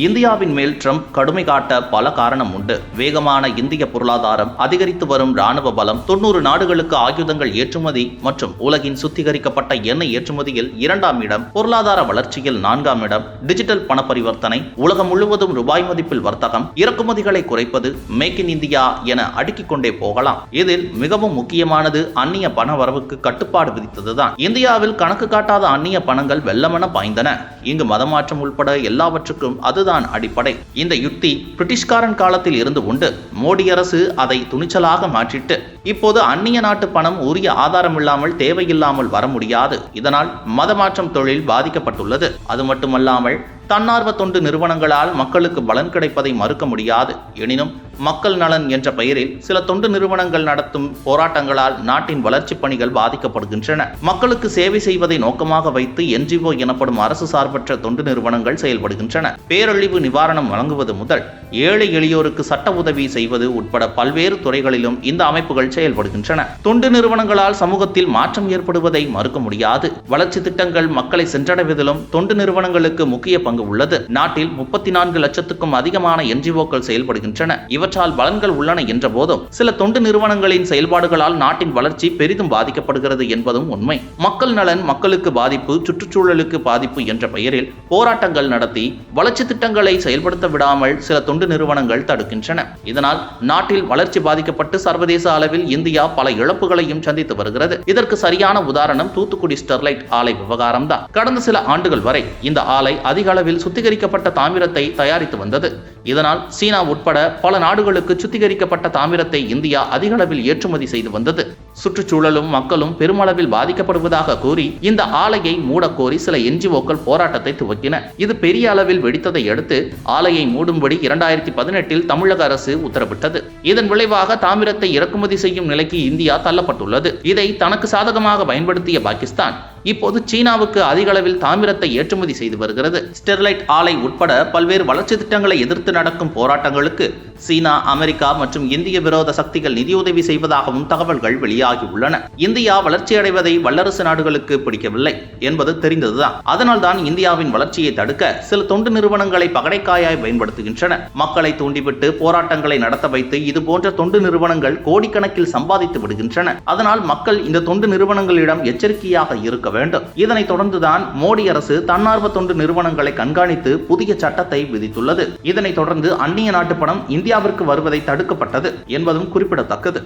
இந்தியாவின் மேல் ட்ரம்ப் கடுமை காட்ட பல காரணம் உண்டு. வேகமான இந்திய பொருளாதாரம் அதிகரித்து வரும் ராணுவ பலம் தொண்ணூறு நாடுகளுக்கு ஆயுதங்கள் ஏற்றுமதி மற்றும் உலகின் சுத்திகரிக்கப்பட்ட எண்ணெய் ஏற்றுமதியில் இரண்டாம் இடம் பொருளாதார வளர்ச்சியில் நான்காம் இடம் டிஜிட்டல் பண பரிவர்த்தனை உலகம் முழுவதும் ரூபாய் மதிப்பில் வர்த்தகம் இறக்குமதிகளை குறைப்பது மேக் இன் இந்தியா என அடுக்கிக் கொண்டே போகலாம். இதில் மிகவும் முக்கியமானது அந்நிய பண வரவுக்கு கட்டுப்பாடு விதித்ததுதான். இந்தியாவில் கணக்கு காட்டாத அந்நிய பணங்கள் வெள்ளமென பாய்ந்தன. இங்கு மதமாற்றம் உள்பட எல்லாவற்றுக்கும் அது அதுதான் அடிப்படை. இந்த யுக்தி பிரிட்டிஷ்காரன் காலத்தில் இருந்து உண்டு. மோடி அரசு அதை துணிச்சலாக மாற்றிட்டு இப்போது அந்நிய நாட்டு பணம் உரிய ஆதாரம் இல்லாமல் தேவையில்லாமல் வர முடியாது. இதனால் மதமாற்றம் தொழில் பாதிக்கப்பட்டுள்ளது. அது மட்டுமல்லாமல் தன்னார்வ தொண்டு நிறுவனங்களால் மக்களுக்கு பலன் கிடைப்பதை மறுக்க முடியாது. எனினும் மக்கள் நலன் என்ற பெயரில் சில தொண்டு நிறுவனங்கள் நடத்தும் போராட்டங்களால் நாட்டின் வளர்ச்சிப் பணிகள் பாதிக்கப்படுகின்றன. மக்களுக்கு சேவை செய்வதை நோக்கமாக வைத்து என்ஜிஓ எனப்படும் அரசு சார்பற்ற தொண்டு நிறுவனங்கள் செயல்படுகின்றன. பேரழிவு நிவாரணம் வழங்குவது முதல் ஏழை எளியோருக்கு சட்ட உதவி செய்வது உட்பட பல்வேறு துறைகளிலும் இந்த அமைப்புகள் செயல்படுகின்றன. தொண்டு நிறுவனங்களால் சமூகத்தில் மாற்றம் ஏற்படுவதை மறுக்க முடியாது. வளர்ச்சி திட்டங்கள் மக்களை சென்றடைவதிலும் தொண்டு நிறுவனங்களுக்கு முக்கிய பங்கு உள்ளது. நாட்டில் முப்பத்தி நான்கு லட்சத்துக்கும் அதிகமான என்ஜிஓக்கள் செயல்படுகின்றன. இவற்றால் பலன்கள் உள்ளன என்ற போதும் சில தொண்டு நிறுவனங்களின் செயல்பாடுகளால் நாட்டின் வளர்ச்சி பெரிதும் பாதிக்கப்படுகிறது என்பதும் உண்மை. மக்கள் நலன் மக்களுக்கு பாதிப்பு சுற்றுச்சூழலுக்கு பாதிப்பு என்ற பெயரில் போராட்டங்கள் நடத்தி வளர்ச்சி திட்டங்களை செயல்படுத்த விடாமல் சில தொண்டு நிறுவனங்கள் தடுக்கின்றன. இதனால் நாட்டில் வளர்ச்சி பாதிக்கப்பட்டு சர்வதேச அளவில் இந்தியா பல இழப்புகளையும் சந்தித்து வருகிறது. இதற்கு சரியான உதாரணம் தூத்துக்குடி ஸ்டெர்லைட் ஆலை விவகாரம் தான். கடந்த சில ஆண்டுகள் வரை இந்த ஆலை அதிக அளவில் சுத்திகரிக்கப்பட்ட தாமிரத்தை தயாரித்து வந்தது. இதனால் சீனா உட்பட பல நாடுகளுக்கு சுத்திகரிக்கப்பட்ட தாமிரத்தை இந்தியா அதிக அளவில் ஏற்றுமதி செய்து வந்தது. சுற்றுச்சூழலும் மக்களும் பெருமளவில் பாதிக்கப்படுவதாக கூறி இந்த ஆலையை மூடக்கோரி சில என்ஜிஓக்கள் போராட்டத்தை துவக்கின. இது பெரிய அளவில் வெடித்ததை அடுத்து ஆலையை மூடும்படி இரண்டாயிரத்தி பதினெட்டில் தமிழக அரசு உத்தரவிட்டது. இதன் விளைவாக தாமிரத்தை இறக்குமதி செய்யும் நிலைக்கு இந்தியா தள்ளப்பட்டுள்ளது. இதை தனக்கு சாதகமாக பயன்படுத்திய பாகிஸ்தான் இப்போது சீனாவுக்கு அதிக அளவில் தாமிரத்தை ஏற்றுமதி செய்து வருகிறது. ஸ்டெர்லைட் ஆலை உட்பட பல்வேறு வளர்ச்சி திட்டங்களை எதிர்த்து நடக்கும் போராட்டங்களுக்கு சீனா அமெரிக்கா மற்றும் இந்திய விரோத சக்திகள் நிதியுதவி செய்வதாகவும் தகவல்கள் வெளியாகியுள்ளன இந்தியா வளர்ச்சியடைவதை வல்லரசு நாடுகளுக்கு பிடிக்கவில்லை என்பது தெரிந்ததுதான். அதனால்தான் இந்தியாவின் வளர்ச்சியை தடுக்க சில தொண்டு நிறுவனங்களை பகடைக்காயாய் பயன்படுத்துகின்றன மக்களை தூண்டிவிட்டு போராட்டங்களை நடத்த வைத்து இது போன்ற தொண்டு நிறுவனங்கள் கோடிக்கணக்கில் சம்பாதித்து விடுகின்றன. அதனால் மக்கள் இந்த தொண்டு நிறுவனங்களிடம் எச்சரிக்கையாக இருக்க வேண்டும். இதனைத் தொடர்ந்துதான் மோடி அரசு தன்னார்வ தொண்டு நிறுவனங்களை கண்காணித்து புதிய சட்டத்தை விதித்துள்ளது. இதனைத் தொடர்ந்து அந்நிய நாட்டு பணம் இந்தியாவிற்கு வருவதை தடுக்கப்பட்டது என்பதும் குறிப்பிடத்தக்கது.